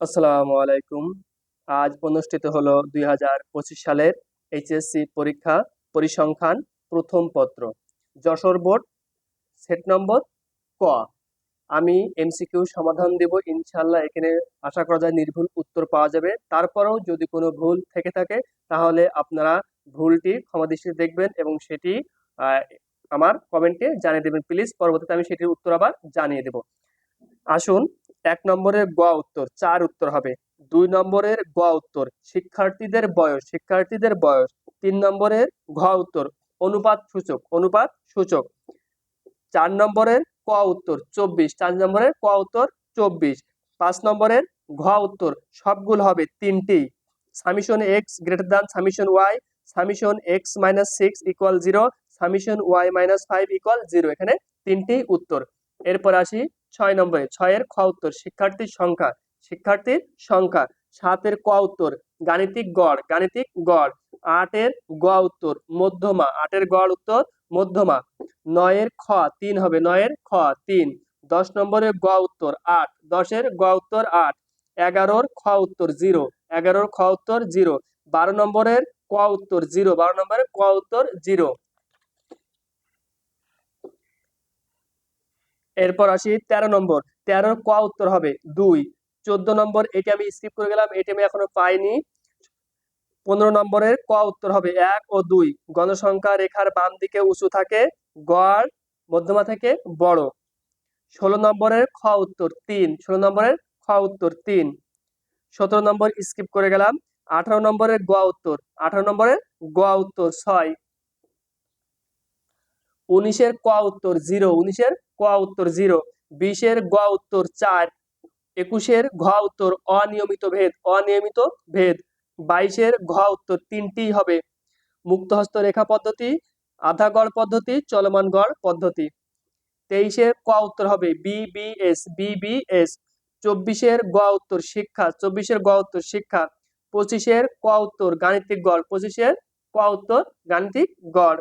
আসসালামু আলাইকুম। আজ অনুষ্ঠিত হলো দুই সালের এইচএসসি পরীক্ষা পরিসংখ্যান প্রথম পত্র। যশোর বোর্ড, সেট নম্বর ক। আমি এমসিকিউ সমাধান দেব ইনশাল্লাহ এখানে আশা করা যায় নির্ভুল উত্তর পাওয়া যাবে। তারপরেও যদি কোনো ভুল থেকে থাকে, তাহলে আপনারা ভুলটি ক্ষমা দৃষ্টিতে দেখবেন এবং সেটি আমার কমেন্টে জানিয়ে দেবেন। প্লিজ, পরবর্তীতে আমি সেটির উত্তর আবার জানিয়ে দেব। আসুন এক নম্বরের গ উত্তর, চার উত্তর হবে। দুই নম্বরের গ উত্তর, শিক্ষার্থীদের বয়স শিক্ষার্থীদের বয়স। তিন নম্বরের ঘ উত্তর, অনুপাত সূচক অনুপাত সূচক। চার নম্বরের ক উত্তর, চব্বিশ। চার নম্বরের ক উত্তর, চব্বিশ। পাঁচ নম্বরের ঘ উত্তর, সবগুলো হবে তিনটি। Summation x greater than summation y summation x minus six equal zero summation y minus five equal zero এখানে তিনটি উত্তর। এরপর আসি ছয় নম্বরে, ছয়ের খ উত্তর, শিক্ষার্থীর সংখ্যা শিক্ষার্থীর সংখ্যা। সাতের ক উত্তর, গাণিতিক গড় গাণিতিক গড়। আটের গ উত্তর, মধ্যমা। আটের গড় উত্তর, মধ্যমা। নয়ের খ, তিন হবে, নয়ের খ, তিন। দশ নম্বরের গ উত্তর, আট। দশের গ উত্তর, আট। এগারোর খ উত্তর, জিরো। এগারোর খ উত্তর, জিরো। বারো নম্বরের ক উত্তর, জিরো। বারো নম্বরের ক উত্তর, জিরো। এরপর আসি তেরো নম্বর। তেরোর ক উত্তর হবে? দুই। চোদ্দ নম্বর, এটি আমি স্কিপ করে গেলাম, এটি আমি এখনও পাইনি। পনেরো নম্বরের ক উত্তর হবে? এক ও দুই। গণসংখ্যা রেখার বাম দিকে উঁচু থাকে, গড় মধ্যমা থেকে বড়। ষোলো নম্বরের খ উত্তর তিন। ষোলো নম্বরের খ উত্তর তিন। সতেরো নম্বর স্কিপ করে গেলাম। আঠারো নম্বরের গ উত্তর। আঠারো নম্বরের গ উত্তর ছয়। উনিশের ক উত্তর জিরো, উনিশের ক উত্তর জিরো, বিশের গ উত্তর চার, একুশের ঘ উত্তর অনিয়মিত ভেদ অনিয়মিত ভেদ, বাইশের ঘ উত্তর তিনটি হবে। মুক্তহস্ত রেখা পদ্ধতি, আধা গড় পদ্ধতি, চলমান গড় পদ্ধতি। তেইশের ক উত্তর হবে বিবিএস বিবিএস চব্বিশের গ উত্তর শিক্ষা, চব্বিশের গ উত্তর শিক্ষা। পঁচিশের ক উত্তর গাণিতিক গড়, পঁচিশের ক উত্তর গাণিতিক গড়।